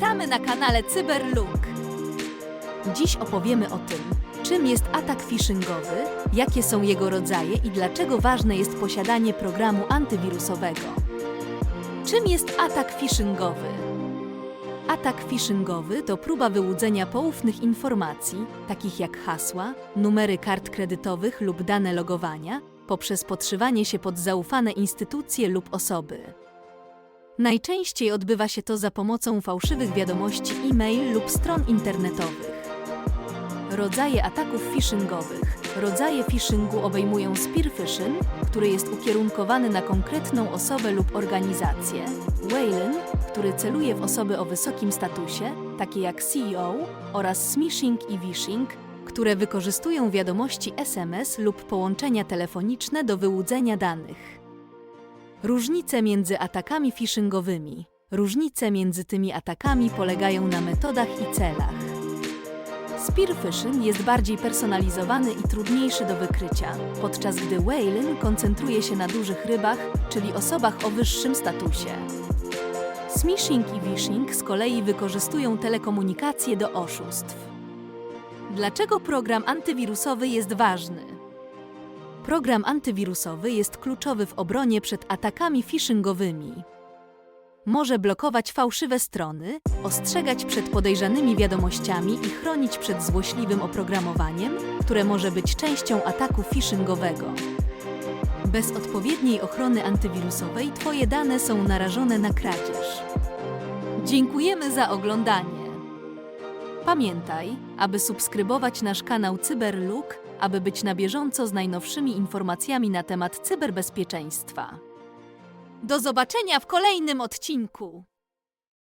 Witamy na kanale Cyberlook. Dziś opowiemy o tym, czym jest atak phishingowy, jakie są jego rodzaje i dlaczego ważne jest posiadanie programu antywirusowego. Czym jest atak phishingowy? Atak phishingowy to próba wyłudzenia poufnych informacji, takich jak hasła, numery kart kredytowych lub dane logowania, poprzez podszywanie się pod zaufane instytucje lub osoby. Najczęściej odbywa się to za pomocą fałszywych wiadomości e-mail lub stron internetowych. Rodzaje ataków phishingowych. Rodzaje phishingu obejmują spear phishing, który jest ukierunkowany na konkretną osobę lub organizację, whaling, który celuje w osoby o wysokim statusie, takie jak CEO, oraz smishing i vishing, które wykorzystują wiadomości SMS lub połączenia telefoniczne do wyłudzenia danych. Różnice między atakami phishingowymi. Różnice między tymi atakami polegają na metodach i celach. Spear phishing jest bardziej personalizowany i trudniejszy do wykrycia, podczas gdy whaling koncentruje się na dużych rybach, czyli osobach o wyższym statusie. Smishing i vishing z kolei wykorzystują telekomunikację do oszustw. Dlaczego program antywirusowy jest ważny? Program antywirusowy jest kluczowy w obronie przed atakami phishingowymi. Może blokować fałszywe strony, ostrzegać przed podejrzanymi wiadomościami i chronić przed złośliwym oprogramowaniem, które może być częścią ataku phishingowego. Bez odpowiedniej ochrony antywirusowej Twoje dane są narażone na kradzież. Dziękujemy za oglądanie. Pamiętaj, aby subskrybować nasz kanał Cyberlook, aby być na bieżąco z najnowszymi informacjami na temat cyberbezpieczeństwa. Do zobaczenia w kolejnym odcinku!